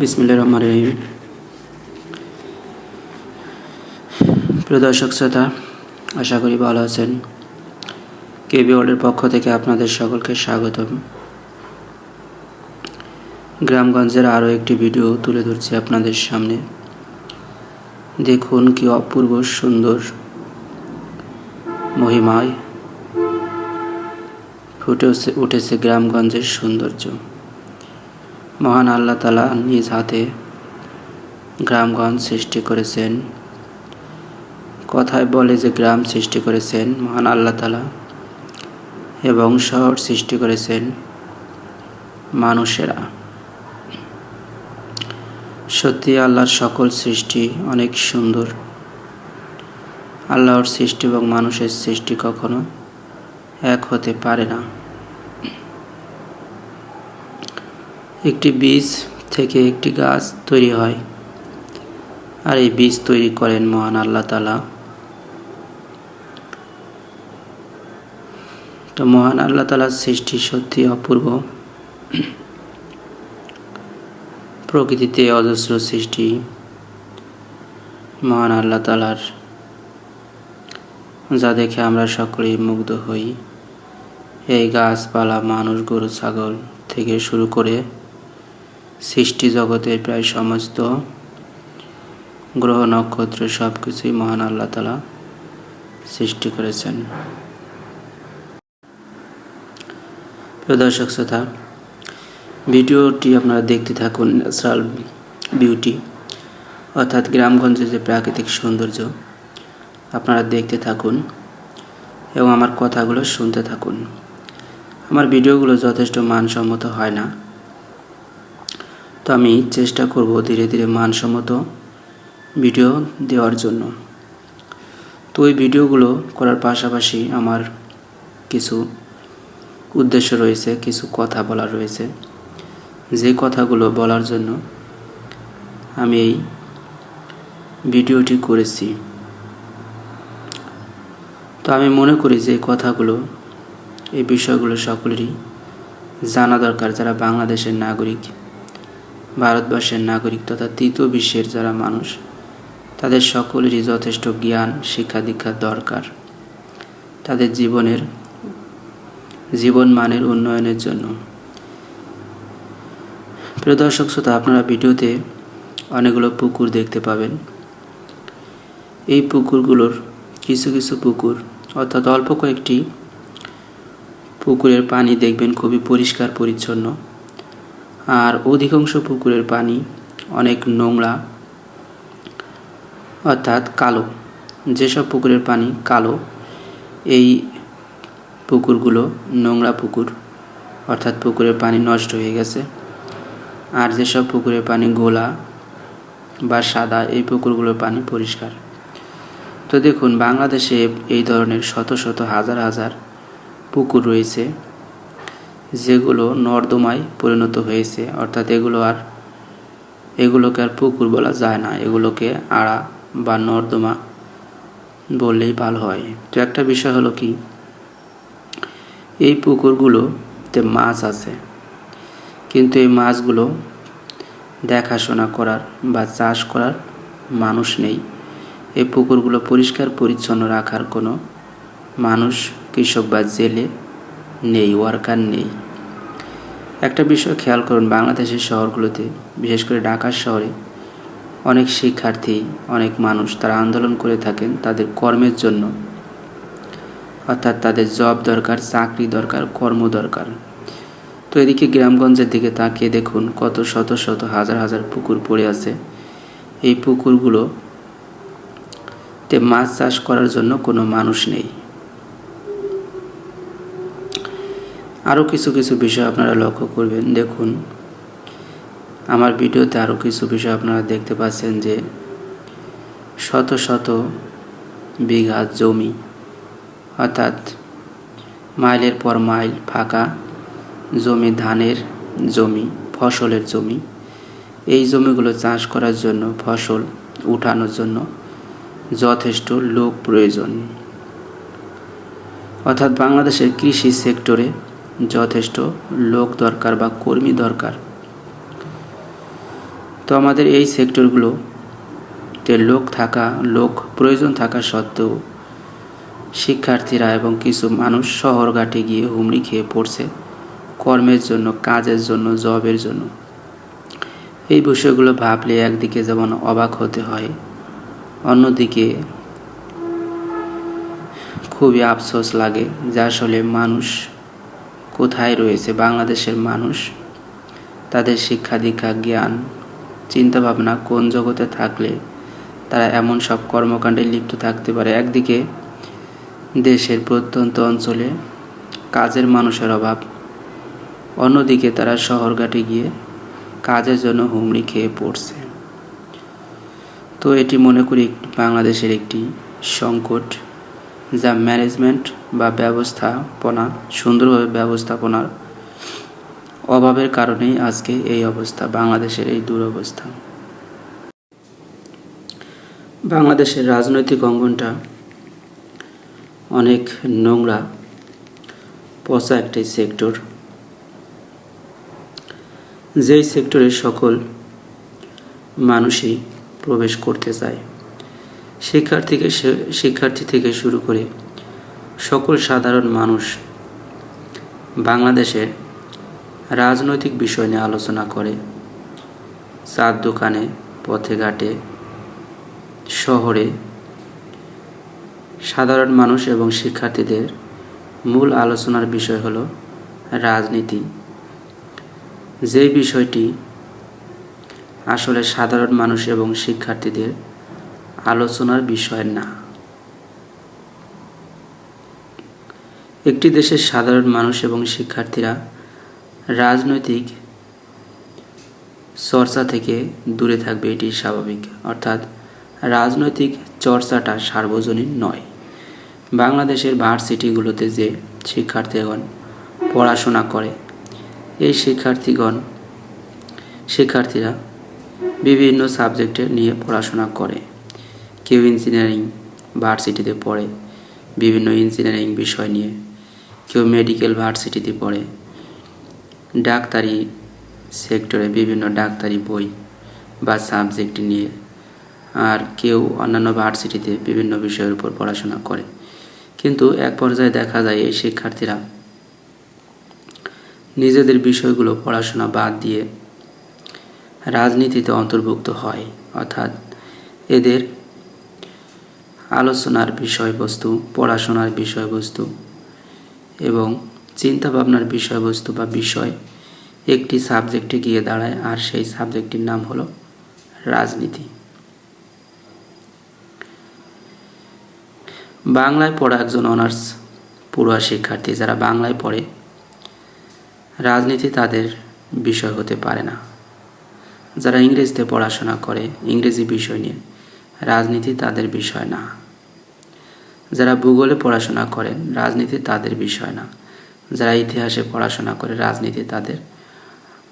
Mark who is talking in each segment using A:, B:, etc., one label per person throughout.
A: বিসমিল্লা রহমান রহিম। প্রিয় দর্শক, শ্রোতা, আশা করি ভালো আছেন। কেবি ওয়ার্ল্ডের পক্ষ থেকে আপনাদের সকলকে স্বাগতম। গ্রামগঞ্জের আরও একটি ভিডিও তুলে ধরছি আপনাদের সামনে। দেখুন কি অপূর্ব সুন্দর মহিমায় ফুটে উঠেছে গ্রামগঞ্জের সৌন্দর্য। মহান আল্লাহ তালা নিজ হাতে গ্রামগঞ্জ সৃষ্টি করেছেন। কথায় বলে যে গ্রাম সৃষ্টি করেছেন, মহান আল্লাহ তালা এবং শহর সৃষ্টি করেছেন মানুষেরা। সত্যি আল্লাহর সকল সৃষ্টি অনেক সুন্দর। আল্লাহর সৃষ্টি এবং মানুষের সৃষ্টি কখনো এক হতে পারে না। একটি বীজ থেকে একটি গাছ তৈরি হয়। আর এই বীজ তৈরি করেন মহান আল্লাহ তালা তো মহান আল্লাহ তালার সৃষ্টি সত্যি অপূর্ব। প্রকৃতিতে অজস্র সৃষ্টি মহান আল্লাহ তালার যা দেখে আমরা সকলেই মুগ্ধ হই। এই গাছপালা, মানুষ, গরু, ছাগল থেকে শুরু করে সৃষ্টি জগতের প্রায় সমস্ত গ্রহ, নক্ষত্র সব কিছুই মহান আল্লাহ তালা সৃষ্টি করেছেন। প্রিয় দর্শক শ্রোতা, ভিডিওটি আপনারা দেখতে থাকুন ন্যাচারাল বিউটি, অর্থাৎ গ্রামগঞ্জের যে প্রাকৃতিক সৌন্দর্য, আপনারা দেখতে থাকুন এবং আমার কথাগুলো শুনতে থাকুন। আমার ভিডিওগুলো যথেষ্ট মানসম্মত হয় না। তো আমি চেষ্টা করব ধীরে ধীরে মানসম্মত ভিডিও দেওয়ার জন্য। তো ওই ভিডিওগুলো করার পাশাপাশি আমার কিছু উদ্দেশ্য রয়েছে, কিছু কথা বলার রয়েছে। যে কথাগুলো বলার জন্য আমি এই ভিডিওটি করেছি। তো আমি মনে করি যে কথাগুলো, এই বিষয়গুলো সকলেরই জানা দরকার, যারা বাংলাদেশের নাগরিক। ভারতবর্ষের নাগরিক তথা তৃতীয় বিশ্বের যারা মানুষ, তাদের সকলেরই যথেষ্ট জ্ঞান, শিক্ষা দীক্ষার দরকার। তাদের জীবনের জীবন মানের উন্নয়নের জন্য। প্রিয় দর্শক শ্রোতা, আপনারা ভিডিওতে অনেকগুলো পুকুর দেখতে পাবেন। এই পুকুরগুলোর কিছু কিছু পুকুর, অর্থাৎ অল্প কয়েকটি পুকুরের পানি দেখবেন, খুবই পরিষ্কার পরিচ্ছন্ন। আর অধিকাংশ পুকুরের পানি অনেক নোংরা, অর্থাৎ কালো। যেসব পুকুরের পানি কালো, এই পুকুরগুলো নোংরা পুকুর, অর্থাৎ পুকুরের পানি নষ্ট হয়ে গেছে। আর যেসব পুকুরের পানি গোলা বা সাদা, এই পুকুরগুলোর পানি পরিষ্কার। তো দেখুন, বাংলাদেশে এই ধরনের শত শত হাজার হাজার পুকুর রয়েছে। যেগুলো নর্দমায় পরিণত হয়েছে, অর্থাৎ এগুলো আর, এগুলোকে আর পুকুর বলা যায় না। এগুলোকে আড়া বা নর্দমা বললেই ভালো হয়। তো একটা বিষয় হলো কি, এই পুকুরগুলোতে মাছ আছে, কিন্তু এই মাছগুলো দেখাশোনা করার বা চাষ করার মানুষ নেই। এই পুকুরগুলো পরিষ্কার পরিচ্ছন্ন রাখার কোনো মানুষ, কৃষক বা জেলে নেই, ওয়ার্কার নেই। একটা বিষয় খেয়াল করুন, বাংলাদেশের শহরগুলোতে, বিশেষ করে ঢাকার শহরে, অনেক শিক্ষার্থী, অনেক মানুষ তারা আন্দোলন করে থাকেন তাদের কর্মের জন্য। অর্থাৎ তাদের জব দরকার, চাকরি দরকার, কর্ম দরকার। তো এদিকে গ্রামগঞ্জের দিকে তাকিয়ে দেখুন, কত শত শত, হাজার হাজার পুকুর পড়ে আছে। এই পুকুরগুলো তে মাছ চাষ করার জন্য কোনো মানুষ নেই। আরও কিছু কিছু বিষয় আপনারা লক্ষ্য করবেন। দেখুন, আমার ভিডিওতে আরও কিছু বিষয় আপনারা দেখতে পাচ্ছেন যে শত শত বিঘা জমি, অর্থাৎ মাইলের পর মাইল ফাঁকা জমি, ধানের জমি, ফসলের জমি। এই জমিগুলো চাষ করার জন্য, ফসল উঠানোর জন্য যথেষ্ট লোক প্রয়োজন। অর্থাৎ বাংলাদেশের কৃষি সেক্টরে যথেষ্ট লোক দরকার বা কর্মী দরকার। তো আমাদের এই সেক্টরগুলোতে লোক থাকা, লোক প্রয়োজন থাকা সত্ত্বেও শিক্ষার্থীরা এবং কিছু মানুষ শহর ঘাটে গিয়ে হুমড়ি খেয়ে পড়ছে কর্মের জন্য, কাজের জন্য, জবের জন্য। এই বিষয়গুলো ভাবলে একদিকে যেমন অবাক হতে হয়, অন্যদিকে খুবই আফসোস লাগে যে আসলে মানুষ কোথায় রয়েছে বাংলাদেশের মানুষ? তাদের শিক্ষা দীক্ষা, জ্ঞান, চিন্তাভাবনা কোন জগতে থাকলে তারা এমন সব কর্মকাণ্ডে লিপ্ত থাকতে পারে? একদিকে, দেশের প্রত্যন্ত অঞ্চলে কাজের মানুষের অভাব। অন্যদিকে, তারা শহরঘাটে গিয়ে কাজের জন্য হুমড়ি খেয়ে পড়ছে। তো এটি মনে করি বাংলাদেশের একটি সংকট। যা ম্যানেজমেন্ট বা ব্যবস্থাপনা, সুন্দরভাবে ব্যবস্থাপনার অভাবের কারণেই আজকে এই অবস্থা, বাংলাদেশের এই দুরবস্থা। বাংলাদেশের রাজনৈতিক অঙ্গনটা অনেক নোংরা, পচা একটি সেক্টর। যেই সেক্টরে সকল মানুষই প্রবেশ করতে চায়। শিক্ষার্থীকে শিক্ষার্থী থেকে শুরু করে সকল সাধারণ মানুষ বাংলাদেশের রাজনৈতিক বিষয় নিয়ে আলোচনা করে, চার দোকানে, পথে ঘাটে, শহরে সাধারণ মানুষ এবং শিক্ষার্থীদের মূল আলোচনার বিষয় হলো রাজনীতি। যে বিষয়টি আসলে সাধারণ মানুষ এবং শিক্ষার্থীদের আলোচনার বিষয় না। একটি দেশের সাধারণ মানুষ এবং শিক্ষার্থীরা রাজনৈতিক চর্চা থেকে দূরে থাকবে এটি স্বাভাবিক। অর্থাৎ রাজনৈতিক চর্চাটা সার্বজনীন নয়। বাংলাদেশের ভার্সিটিগুলোতে যে শিক্ষার্থীগণ পড়াশোনা করে, এই শিক্ষার্থীগণ, শিক্ষার্থীরা বিভিন্ন সাবজেক্টে নিয়ে পড়াশোনা করে। কেউ ইঞ্জিনিয়ারিং ভার্সিটিতে পড়ে, বিভিন্ন ইঞ্জিনিয়ারিং বিষয় নিয়ে। কেউ মেডিকেল ভার্সিটিতে পড়ে। ডাক্তারি সেক্টরে বিভিন্ন ডাক্তারি বই বা সাবজেক্ট নিয়ে। আর কেউ অন্যান্য ভার্সিটিতে বিভিন্ন বিষয়ের উপর পড়াশোনা করে। কিন্তু এক পর্যায়ে দেখা যায় এই শিক্ষার্থীরা নিজেদের বিষয়গুলো পড়াশোনা বাদ দিয়ে রাজনীতিতে অন্তর্ভুক্ত হয়। অর্থাৎ এদের আলোচনার বিষয়বস্তু, পড়াশোনার বিষয়বস্তু এবং চিন্তাভাবনার বিষয়বস্তু বা বিষয় একটি সাবজেক্টে গিয়ে দাঁড়ায়, আর সেই সাবজেক্টটির নাম হলো রাজনীতি। বাংলায় পড়া একজন অনার্স পড়ুয়া শিক্ষার্থী, যারা বাংলায় পড়ে, রাজনীতি তাদের বিষয় হতে পারে না। যারা ইংরেজিতে পড়াশোনা করে, ইংরেজি বিষয় নিয়ে, রাজনীতি তাদের বিষয় না। যারা ভূগোলে পড়াশোনা করেন রাজনীতি তাদের বিষয় না। যারা ইতিহাসে পড়াশোনা করে, রাজনীতি তাদের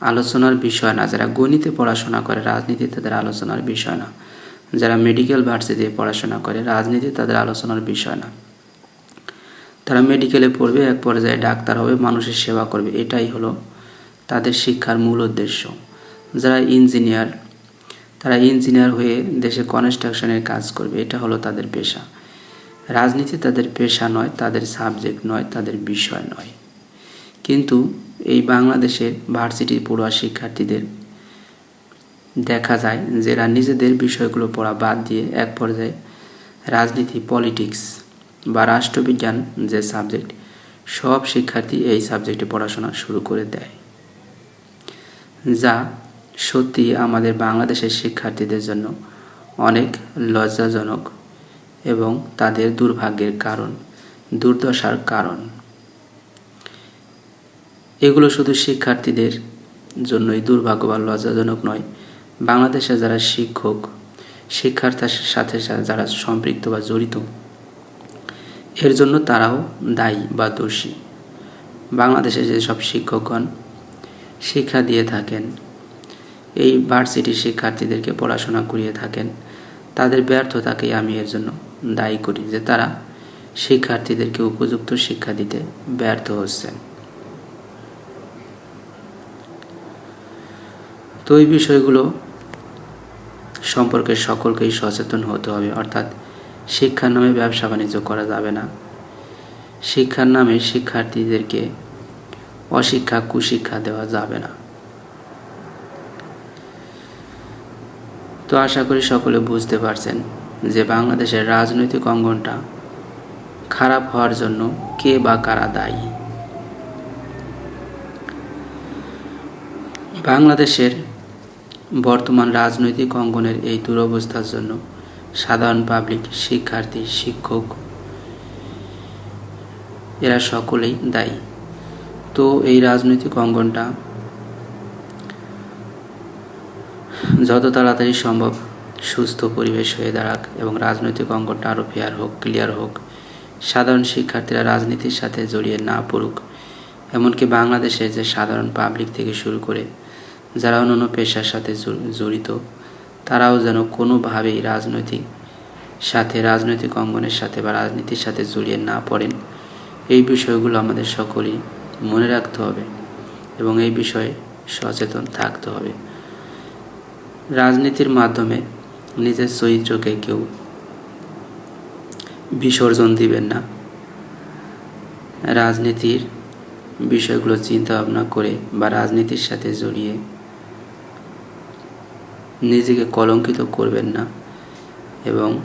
A: আলোচনার বিষয় না। যারা গণিতে পড়াশোনা করে, রাজনীতি তাদের আলোচনার বিষয় না। যারা মেডিকেল ভার্সিটিতে পড়াশোনা করে, রাজনীতি তাদের আলোচনার বিষয় না। তারা মেডিকেলে পড়বে, এক পর্যায়ে ডাক্তার হবে, মানুষের সেবা করবে। এটাই হলো তাদের শিক্ষার মূল উদ্দেশ্য। যারা ইঞ্জিনিয়ার তারা ইঞ্জিনিয়ার হয়ে দেশে কনস্ট্রাকশনের কাজ করবে, এটা হলো তাদের পেশা। রাজনীতি তাদের পেশা নয়, তাদের সাবজেক্ট নয়, তাদের বিষয় নয়। কিন্তু এই বাংলাদেশের ভার্সিটির পড়ুয়া শিক্ষার্থীদের দেখা যায় যারা নিজেদের বিষয়গুলো পড়া বাদ দিয়ে এক পর্যায়ে রাজনীতি পলিটিক্স বা রাষ্ট্রবিজ্ঞান যে সাবজেক্ট সব শিক্ষার্থী এই সাবজেক্টে পড়াশোনা শুরু করে দেয়। যা সত্যি আমাদের বাংলাদেশের শিক্ষার্থীদের জন্য অনেক লজ্জাজনক এবং তাদের দুর্ভাগ্যের কারণ, দুর্দশার কারণ। এগুলো শুধু শিক্ষার্থীদের জন্যই দুর্ভাগ্য বা লজ্জাজনক নয়। বাংলাদেশে যারা শিক্ষক শিক্ষার সাথে যারা সম্পৃক্ত বা জড়িত, এর জন্য তারাও দায়ী বা দোষী। বাংলাদেশে যেসব শিক্ষকগণ শিক্ষা দিয়ে থাকেন, এই ভার্সিটির শিক্ষার্থীদেরকে পড়াশোনা করিয়ে থাকেন, তাদের ব্যর্থতাকেই আমি এর জন্য দায়ী করি যে তারা শিক্ষার্থীদেরকে উপযুক্ত শিক্ষা দিতে ব্যর্থ হচ্ছেন তো এই বিষয়গুলো সম্পর্কে সকলকেই সচেতন হতে হবে, অর্থাৎ শিক্ষার নামে ব্যবসা বাণিজ্য করা যাবে না। শিক্ষার নামে শিক্ষার্থীদেরকে অশিক্ষা, কুশিক্ষা দেওয়া যাবে না। তো আশা করি সকলে বুঝতে পারছেন। যে বাংলাদেশের রাজনৈতিক অঙ্গনটা খারাপ হওয়ার জন্য কে বা কারা দায়ী। বাংলাদেশের বর্তমান রাজনৈতিক অঙ্গনের এই দুরবস্থার জন্য সাধারণ পাবলিক, শিক্ষার্থী, শিক্ষক, এরা সকলেই দায়ী। তো এই রাজনৈতিক অঙ্গনটা যত তাড়াতাড়ি সম্ভব সুস্থ পরিবেশ হয়ে দাঁড়াক এবং রাজনৈতিক অঙ্গনটা আরও ফেয়ার হোক ক্লিয়ার হোক। সাধারণ শিক্ষার্থীরা রাজনীতির সাথে জড়িয়ে না পড়ুক। এমনকি বাংলাদেশে যে সাধারণ পাবলিক থেকে শুরু করে যারা অন্যান্য পেশার সাথে জড়িত, তারাও যেন কোনোভাবেই রাজনৈতিক সাথে, রাজনৈতিক অঙ্গনের সাথে বা রাজনীতির সাথে জড়িয়ে না পড়েন। এই বিষয়গুলো আমাদের সকলেই মনে রাখতে হবে এবং এই বিষয়ে সচেতন থাকতে হবে। রাজনীতির মাধ্যমে নিজের চরিত্রকে কেউ বিসর্জন দিবেন না। রাজনীতির বিষয়গুলো চিন্তা ভাবনা করে বা রাজনীতির সাথে জড়িয়ে নিজেকে কলঙ্কিত করবেন না এবং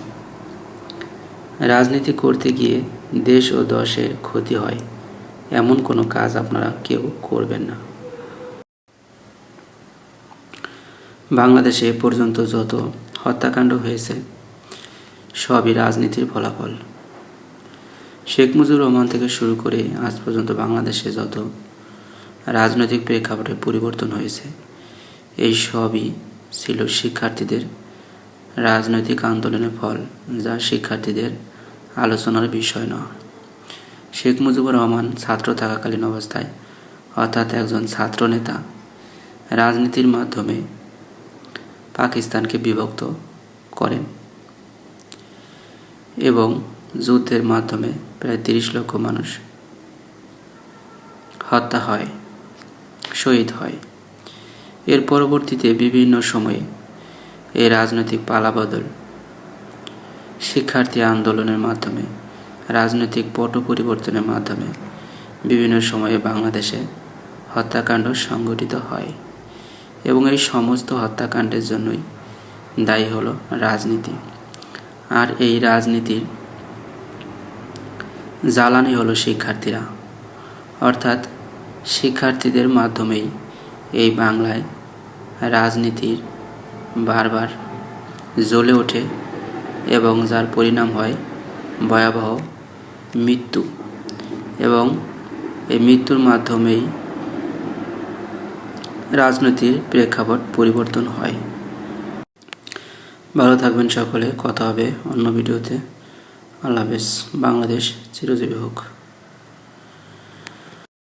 A: রাজনীতি করতে গিয়ে দেশ ও দশের ক্ষতি হয় এমন কোনো কাজ আপনারা কেউ করবেন না। বাংলাদেশে পর্যন্ত যত হত্যাকাণ্ড হয়েছে। সবই রাজনীতির ফলাফল। শেখ মুজিবুর রহমান থেকে শুরু করে আজ পর্যন্ত বাংলাদেশে যত রাজনৈতিক প্রেক্ষাপটে পরিবর্তন হয়েছে, এই সবই ছিল শিক্ষার্থীদের রাজনৈতিক আন্দোলনের ফল, যা শিক্ষার্থীদের আলোচনার বিষয় নয়। শেখ মুজিবুর রহমান ছাত্র থাকাকালীন অবস্থায় অর্থাৎ একজন ছাত্র নেতা রাজনীতির মাধ্যমে পাকিস্তানকে বিভক্ত করেন এবং যুদ্ধের মাধ্যমে প্রায় তিরিশ লক্ষ মানুষ হত্যা হয়, শহীদ হয়। এর পরবর্তীতে বিভিন্ন সময়ে এই রাজনৈতিক পালাবদল, শিক্ষার্থী আন্দোলনের মাধ্যমে, রাজনৈতিক পট পরিবর্তনের মাধ্যমে বিভিন্ন সময়ে বাংলাদেশে হত্যাকাণ্ড সংঘটিত হয়। এবং এই সমস্ত হত্যাকাণ্ডের জন্যই দায়ী হলো রাজনীতি। আর এই রাজনীতির জ্বালানি হলো শিক্ষার্থীরা। অর্থাৎ শিক্ষার্থীদের মাধ্যমেই এই বাংলায় রাজনীতির বারবার জ্বলে ওঠে এবং যার পরিণাম হয় ভয়াবহ মৃত্যু। এবং এই মৃত্যুর মাধ্যমেই রাজনীতির প্রেক্ষাপট পরিবর্তন হয়। ভালো থাকবেন সকলে। কথা হবে অন্য ভিডিওতে। আল্লাহ হাফেজ। বাংলাদেশ চিরজীবী হোক।